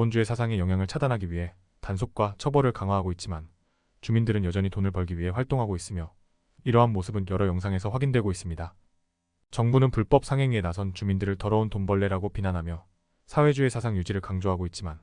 자본주의 사상의 영향을 차단하기 위해 단속과 처벌을 강화하고 있지만 주민들은 여전히 돈을 벌기 위해 활동하고 있으며 이러한 모습은 여러 영상에서 확인되고 있습니다. 정부는 불법 상행위에 나선 주민들을 더러운 돈벌레라고 비난하며 사회주의 사상 유지를 강조하고 있지만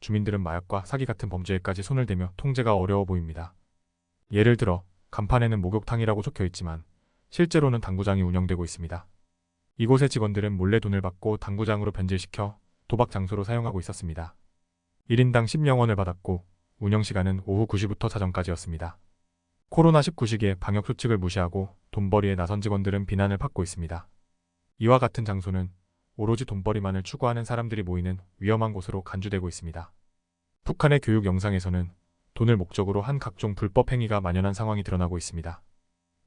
주민들은 마약과 사기 같은 범죄에까지 손을 대며 통제가 어려워 보입니다. 예를 들어 간판에는 목욕탕이라고 적혀 있지만 실제로는 당구장이 운영되고 있습니다. 이곳의 직원들은 몰래 돈을 받고 당구장으로 변질시켜 도박 장소로 사용하고 있었습니다. 1인당 10명원을 받았고 운영 시간은 오후 9시부터 자정까지였습니다. 코로나19 시기에 방역 수칙을 무시하고 돈벌이에 나선 직원들은 비난을 받고 있습니다. 이와 같은 장소는 오로지 돈벌이만을 추구하는 사람들이 모이는 위험한 곳으로 간주되고 있습니다. 북한의 교육 영상에서는 돈을 목적으로 한 각종 불법 행위가 만연한 상황이 드러나고 있습니다.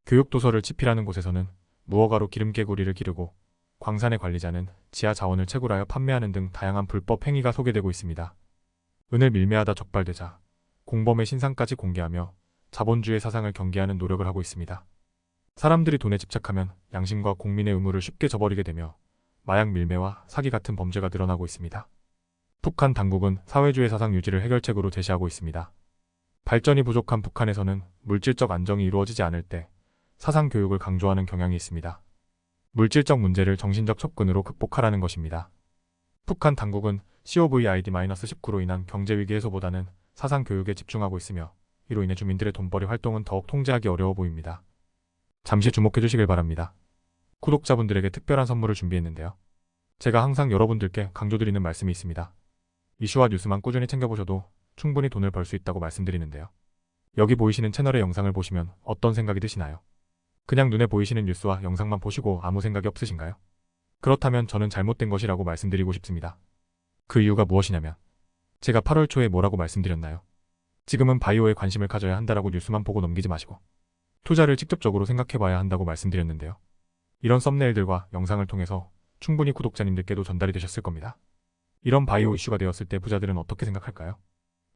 교육 도서를 집필하는 곳에서는 무허가로 기름개구리를 기르고 광산의 관리자는 지하 자원을 채굴하여 판매하는 등 다양한 불법 행위가 소개되고 있습니다. 은을 밀매하다 적발되자 공범의 신상까지 공개하며 자본주의 사상을 경계하는 노력을 하고 있습니다. 사람들이 돈에 집착하면 양심과 국민의 의무를 쉽게 저버리게 되며 마약 밀매와 사기 같은 범죄가 늘어나고 있습니다. 북한 당국은 사회주의 사상 유지를 해결책으로 제시하고 있습니다. 발전이 부족한 북한에서는 물질적 안정이 이루어지지 않을 때 사상 교육을 강조하는 경향이 있습니다. 물질적 문제를 정신적 접근으로 극복하라는 것입니다. 북한 당국은 COVID-19로 인한 경제 위기 해소보다는 사상 교육에 집중하고 있으며 이로 인해 주민들의 돈벌이 활동은 더욱 통제하기 어려워 보입니다. 잠시 주목해 주시길 바랍니다. 구독자분들에게 특별한 선물을 준비했는데요. 제가 항상 여러분들께 강조드리는 말씀이 있습니다. 이슈와 뉴스만 꾸준히 챙겨보셔도 충분히 돈을 벌 수 있다고 말씀드리는데요. 여기 보이시는 채널의 영상을 보시면 어떤 생각이 드시나요? 그냥 눈에 보이시는 뉴스와 영상만 보시고 아무 생각이 없으신가요? 그렇다면 저는 잘못된 것이라고 말씀드리고 싶습니다. 그 이유가 무엇이냐면 제가 8월 초에 뭐라고 말씀드렸나요? 지금은 바이오에 관심을 가져야 한다라고 뉴스만 보고 넘기지 마시고 투자를 직접적으로 생각해봐야 한다고 말씀드렸는데요. 이런 썸네일들과 영상을 통해서 충분히 구독자님들께도 전달이 되셨을 겁니다. 이런 바이오 이슈가 되었을 때 부자들은 어떻게 생각할까요?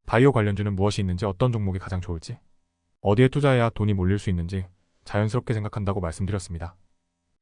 바이오 관련주는 무엇이 있는지 어떤 종목이 가장 좋을지 어디에 투자해야 돈이 몰릴 수 있는지 자연스럽게 생각한다고 말씀드렸습니다.